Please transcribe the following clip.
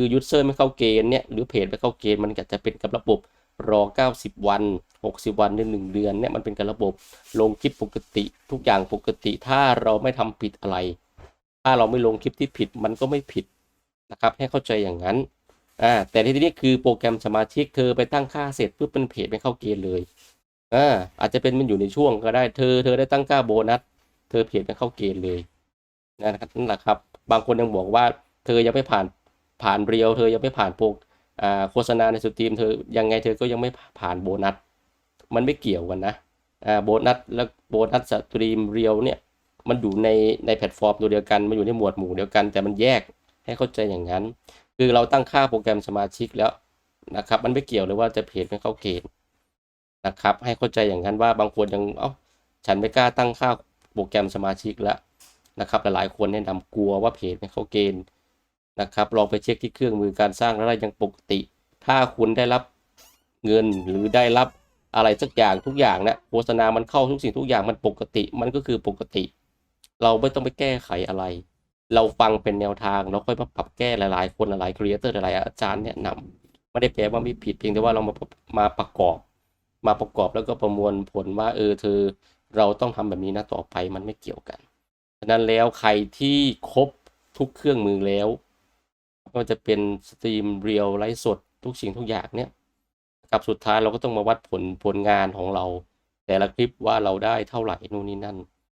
คือยูเซอร์ไม่เข้าเกณฑ์เนี่ยหรือเพจไม่เข้าเกณฑ์มันก็จะเป็นกับระบบรอ 90 วัน 60 วันในหนึ่งเดือนเนี่ยมันเป็นกับระบบลงคลิปปกติ ทุกอย่างปกติ ถ้าเราไม่ทำผิดอะไร ถ้าเราไม่ลงคลิปที่ผิดมันก็ไม่ผิดนะครับให้เข้าใจอย่างนั้นอ่าแต่ที่นี้คือโปรแกรมสมาชิกเธอไปตั้งค่าเสร็จปุ๊บเป็นเพจไม่เข้าเกณฑ์เลยอ่าอาจจะเป็นมันอยู่ในช่วงก็ได้เธอ เธอได้ตั้งค่าโบนัสเธอเพจไม่เข้าเกณฑ์เลยนะครับนั่นแหละครับ บางคนยังบอกว่าเธอยังไม่ผ่าน ผ่านเรียวเธอยังไม่ผ่านโปรโฆษณาในสตรีมเธอยังไงเธอก็ยังไม่ผ่านโบนัส มันไม่เกี่ยวกันนะโบนัสแล้วโบนัสสตรีมเรียวเนี่ยมันอยู่ในในแพลตฟอร์มตัวเดียวกันมันอยู่ในหมวดหมู่เดียวกัน แต่มันแยกให้เข้าใจอย่างนั้น คือเราตั้งค่าโปรแกรมสมาชิกแล้วนะครับมันไม่เกี่ยวเลยว่าจะเพจไม่เข้าเกณฑ์นะครับให้เข้าใจอย่างนั้นว่าบางคนยังเอ้าฉันไม่กล้าตั้งค่าโปรแกรมสมาชิกแล้วนะครับหลายๆคนแนะนำกลัวว่าเพจไม่เข้าเกณฑ์ นะครับ ลองไปเช็คที่เครื่องมือการสร้างแล้ยังปกติ ถ้าคุณได้รับเงินหรือได้รับอะไรสักอย่างทุกอย่างนะโฆษณามันเข้าทุกสิ่งทุกอย่างมันปกติ มันก็คือปกติ เราไม่ต้องไปแก้ไขอะไร เราฟังเป็นแนวทางแล้วค่อยมาปรับแก้หลาย ๆ คนหลายๆครีเอเตอร์หลายๆอาจารย์แนะนำไม่ได้แปลว่าไม่ผิดเพียงแต่ว่าเรามามาประกอบ มาประกอบแล้วก็ประมวลผลว่าเออเธอ เราต้องทำแบบนี้นะต่อไปมันไม่เกี่ยวกันฉะนั้นแล้วใครที่ครบทุกเครื่องมือแล้ว ก็จะเป็นสตรีมเรียลไลฟ์สดทุกสิ่งทุกอย่างเนี่ยกับสุดท้ายเราก็ต้องมาวัดผลผลงานของเรา แต่ละคลิปว่าเราได้เท่าไหร่นู่นนี่นั่น